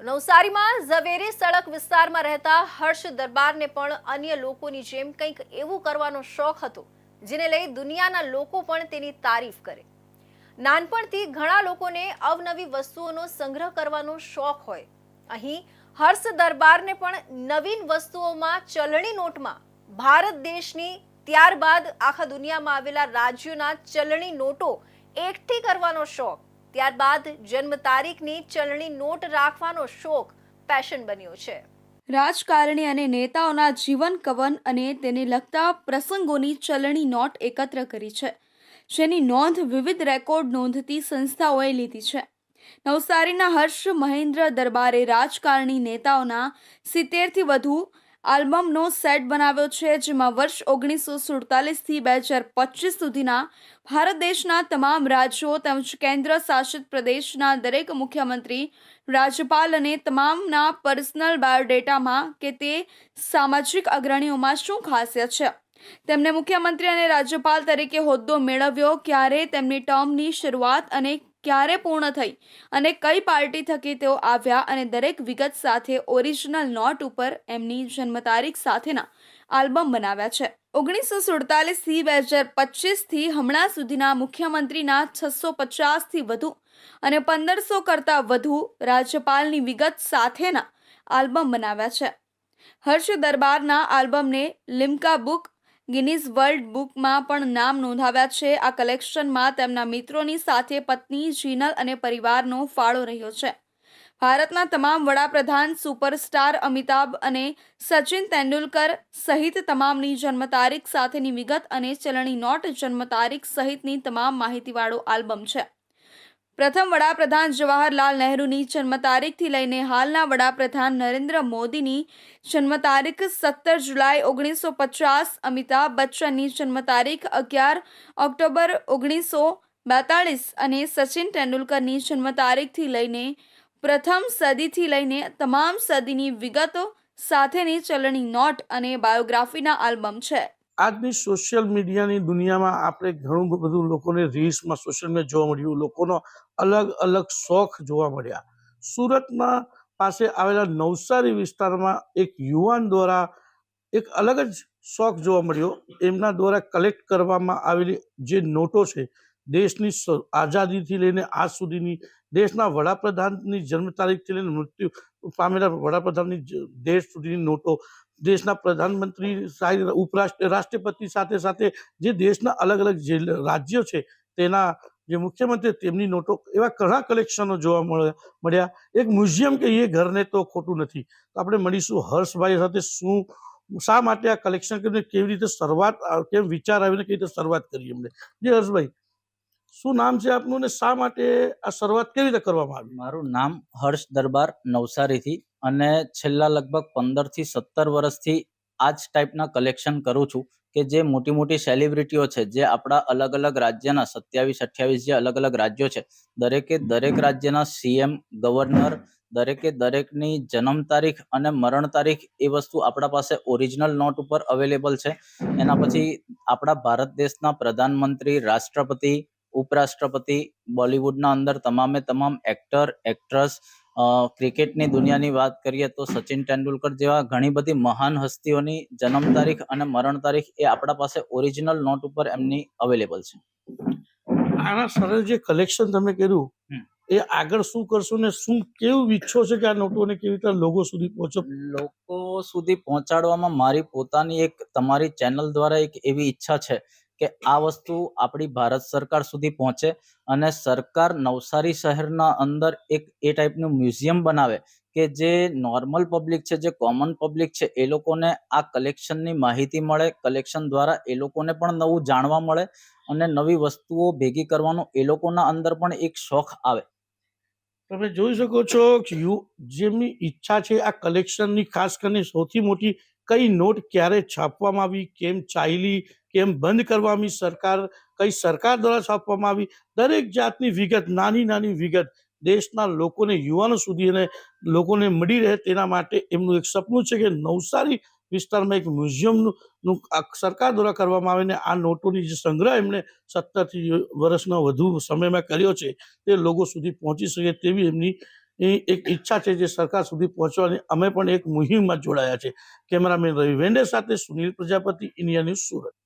નવસારીમાં ઝવેરી સડક વિસ્તારમાં રહેતા હર્ષ દરબારને પણ અન્ય લોકોની જેમ કંઈક એવું કરવાનો શોખ હતો, જેને લઈ દુનિયાના લોકો પણ તેની તારીફ કરે. નાનપણથી ઘણા લોકોને અવનવી વસ્તુઓનો સંગ્રહ કરવાનો શોખ હોય. અહીં હર્ષ દરબારને પણ નવીન વસ્તુઓમાં ચલણી નોટમાં ભારત દેશની ત્યારબાદ આખા દુનિયામાં આવેલા રાજ્યોના ચલણી નોટો એકઠી કરવાનો શોખ ત્યારબાદ જન્મ તારીખની ચલણી નોટ રાખવાનો શોખ પેશન બન્યો છે. રાજકારણી અને નેતાઓના જીવન કવન અને તેને લગતા પ્રસંગોની ચલણી નોટ એકત્ર કરી છે. જેની નોંધ વિવિધ રેકોર્ડ નોંધતી સંસ્થાઓએ લીધી છે. નવસારીના હર્ષ મહેન્દ્ર દરબારે રાજકારણી નેતાઓના સિત્તેરથી વધુ આલ્બમનો સેટ બનાવ્યો છે, જેમાં વર્ષ ઓગણીસો સુડતાલીસથી બે હજાર પચીસ સુધીના ભારત દેશના તમામ રાજ્યો તેમજ કેન્દ્ર શાસિત પ્રદેશના દરેક મુખ્યમંત્રી, રાજ્યપાલ અને તમામના પર્સનલ બાયોડેટામાં કે તે સામાજિક અગ્રણીઓમાં શું ખાસિયત છે? તેમને મુખ્યમંત્રી અને રાજ્યપાલ તરીકે હોદ્દો મેળવ્યો, ક્યારે તેમની ટર્મની શરૂઆત અને ક્યારે પૂર્ણ થઈ? અને કઈ પાર્ટી થકી તેઓ આવ્યા અને દરેક વિગત સાથે ઓરિજિનલ નોટ ઉપર એમની જન્મ તારીખ સાથેના આલ્બમ બનાવ્યા છે. ઓગણીસો સુડતાલીસથી બે હજાર પચીસથી હમણાં સુધીના મુખ્યમંત્રીના છસો પચાસથી વધુ અને પંદરસો કરતાં વધુ રાજ્યપાલની વિગત સાથેના આલ્બમ બનાવ્યા છે. હર્ષ દરબારના આલ્બમને લિમ્કા બુક ગિનીઝ વર્લ્ડ બુકમાં પણ નામ નોંધાવ્યા છે. આ કલેક્શનમાં તેમના મિત્રોની સાથે પત્ની, જીનલ અને પરિવારનો ફાળો રહ્યો છે. ભારતના તમામ વડાપ્રધાન, સુપરસ્ટાર અમિતાભ અને સચિન તેંડુલકર સહિત તમામની જન્મ તારીખ સાથેની વિગત અને ચલણી નોટ જન્મ તારીખ સહિતની તમામ માહિતીવાળો આલ્બમ છે. પ્રથમ વડાપ્રધાન જવાહરલાલ નહેરુની જન્મ તારીખથી લઈને હાલના વડાપ્રધાન નરેન્દ્ર મોદીની જન્મ તારીખ સત્તર જુલાઈ ઓગણીસો પચાસ, અમિતાભ બચ્ચનની જન્મ તારીખ અગિયાર ઓક્ટોબર ઓગણીસો બેતાળીસ અને સચિન તેંડુલકરની જન્મ તારીખથી લઈને પ્રથમ સદીથી લઈને તમામ સદીની વિગતો સાથેની ચલણી નોટ અને બાયોગ્રાફીના આલ્બમ છે. આજની સોશિયલ મીડિયાની દુનિયામાં આપણે ઘણું બધું લોકોને રીલ્સમાં સોશિયલ મીડિયા જોવા મળ્યું, લોકોનો અલગ અલગ શોખ જોવા મળ્યા. સુરતમાં પાસે આવેલા નવસારી વિસ્તારમાં એક યુવાન દ્વારા એક અલગ જ શોખ જોવા મળ્યો. એમના દ્વારા કલેક્ટ કરવામાં આવેલી જે નોટો છે, દેશની આઝાદીથી લઈને આજ સુધીની, દેશના વડાપ્રધાનની જન્મ તારીખથી લઈને મૃત્યુ પામેલા વડાપ્રધાનની દેશ સુધીની નોટો દેશના પ્રધાનમંત્રી ઉપરાષ્ટ્ર, રાષ્ટ્રપતિ સાથે સાથે જે દેશના અલગ અલગ જે રાજ્યો છે, તેના જે મુખ્યમંત્રી તેમની નોટો, એવા ઘણા કલેક્શનો જોવા મળ્યા મળ્યા. એક મ્યુઝિયમ કે એ ઘરને તો ખોટું નથી. તો આપણે મળીશું હર્ષભાઈ સાથે શું, શા માટે આ કલેક્શન કરીને કેવી રીતે શરૂઆત કેમ વિચાર આવીને કેવી રીતે શરૂઆત કરી એમને? જે હર્ષભાઈ, શું નામ છે આપનું ને શા માટે આ શરૂઆત કેવી રીતે કરવામાં આવી? મારું નામ હર્ષ દરબાર નવસારીથી. અને છેલ્લા લગભગ પંદરથી સત્તર વર્ષથી આ જ ટાઈપના કલેક્શન કરું છું કે જે મોટી મોટી સેલિબ્રિટીઓ છે, જે આપણા અલગ અલગ રાજ્યના સત્યાવીસ, અઠ્યાવીસ જે અલગ અલગ રાજ્યો છે, દરેકે દરેક રાજ્યના સીએમ ગવર્નર દરેકે દરેકની જન્મ તારીખ અને મરણ તારીખ એ વસ્તુ આપણા પાસે ઓરિજિનલ નોટ ઉપર અવેલેબલ છે. એના પછી આપણા ભારત દેશના પ્રધાનમંત્રી, રાષ્ટ્રપતિ, ઉપરાષ્ટ્રપતિ, બોલિવૂડના અંદર તમામે તમામ એક્ટર એક્ટ્રેસ ક્રિકેટની દુનિયાની વાત કરીએ તો સચિન તેંડુલકર જેવા ઘણી બધી મહાન હસ્તીઓની જન્મ તારીખ અને મરણ તારીખ એ આપણા પાસે ઓરિજિનલ નોટ ઉપર એમની અવેલેબલ છે. આના સરળ જે કલેક્શન તમે કર્યું એ આગળ શું કરશો ને શું કેવું ઈચ્છો છે કે આ નોટોને કેવી રીતે લોકો સુધી પહોંચો? લોકો સુધી પહોંચાડવામાં મારી પોતાની એક તમારી ચેનલ દ્વારા એક એવી ઈચ્છા છે કે આ વસ્તુ આપણી ભારત સરકાર સુધી પહોંચે અને સરકાર નવસારી શહેરના અંદર એક એ ટાઈપનું મ્યુઝિયમ બનાવે કે જે નોર્મલ પબ્લિક છે, જે કોમન પબ્લિક છે, એ લોકોને આ કલેક્શનની માહિતી મળે, કલેક્શન દ્વારા એ લોકોને પણ નવું જાણવા મળે અને નવી વસ્તુઓ ભેગી કરવાનો એ લોકોના અંદર પણ એક શોખ આવે. તમે જોઈ શકો છો કે જેમની ઈચ્છા છે આ કલેક્શનની ખાસ કરીને સૌથી મોટી કઈ નોટ ક્યારે છાપવામાં આવી, કેમ ચાલી કેમ બંધ કરવામાં આવી સરકાર, કઈ સરકાર દ્વારા છાપવામાં આવી? દરેક જાતની વિગત, નાની નાની વિગત દેશના લોકોને, યુવાનો સુધી અને લોકોને મળી રહે તેના માટે એમનું એક સપનું છે કે નવસારી વિસ્તારમાં એક મ્યુઝિયમનું સરકાર દ્વારા કરવામાં આવે ને આ નોટોની જે સંગ્રહ એમણે સત્તરથી વર્ષનો વધુ સમયમાં કર્યો છે, તે લોકો સુધી પહોંચી શકે તેવી એમની એક ઈચ્છા છે જે સરકાર સુધી પહોંચવાની. અમે પણ એક મુહિમમાં જોડાયા છે. કેમેરામેન રવિ વેન્ડે સાથે સુનિલ પ્રજાપતિ, ઇન્ડિયા ન્યૂઝ સુરત.